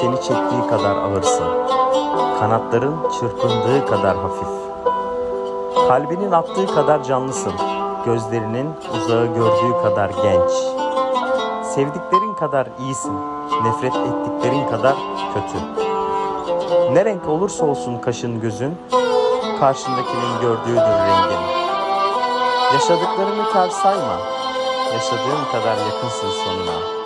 seni çektiği kadar ağırsın. Kanatların çırpındığı kadar hafif. Kalbinin attığı kadar canlısın. Gözlerinin uzağı gördüğü kadar genç. Sevdiklerin kadar iyisin. Nefret ettiklerin kadar kötü. Ne renk olursa olsun kaşın gözün, karşındakinin gördüğüdür rengin. Yaşadıklarını kar sayma. Yaşadığın kadar yakınsın sonuna.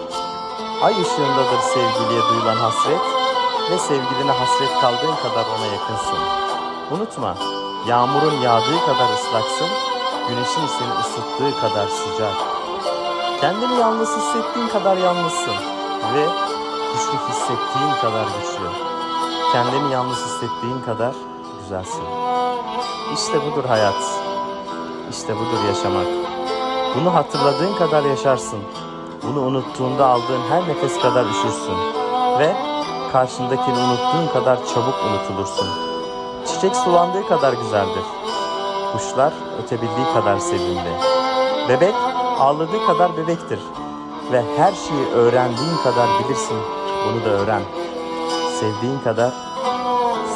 Ay ışığındadır sevgiliye duyulan hasret ve sevgiline hasret kaldığın kadar ona yakınsın. Unutma, yağmurun yağdığı kadar ıslaksın, güneşin seni ısıttığı kadar sıcak. Kendini yalnız hissettiğin kadar yalnızsın ve güçlü hissettiğin kadar güçlü. Kendini yalnız hissettiğin kadar güzelsin. İşte budur hayat. İşte budur yaşamak. Bunu hatırladığın kadar yaşarsın. Bunu unuttuğunda aldığın her nefes kadar üşürsün. Ve karşındakini unuttuğun kadar çabuk unutulursun. Çiçek sulandığı kadar güzeldir. Kuşlar ötebildiği kadar sevimli. Bebek ağladığı kadar bebektir. Ve her şeyi öğrendiğin kadar bilirsin. Bunu da öğren. Sevdiğin kadar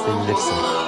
sevilirsin.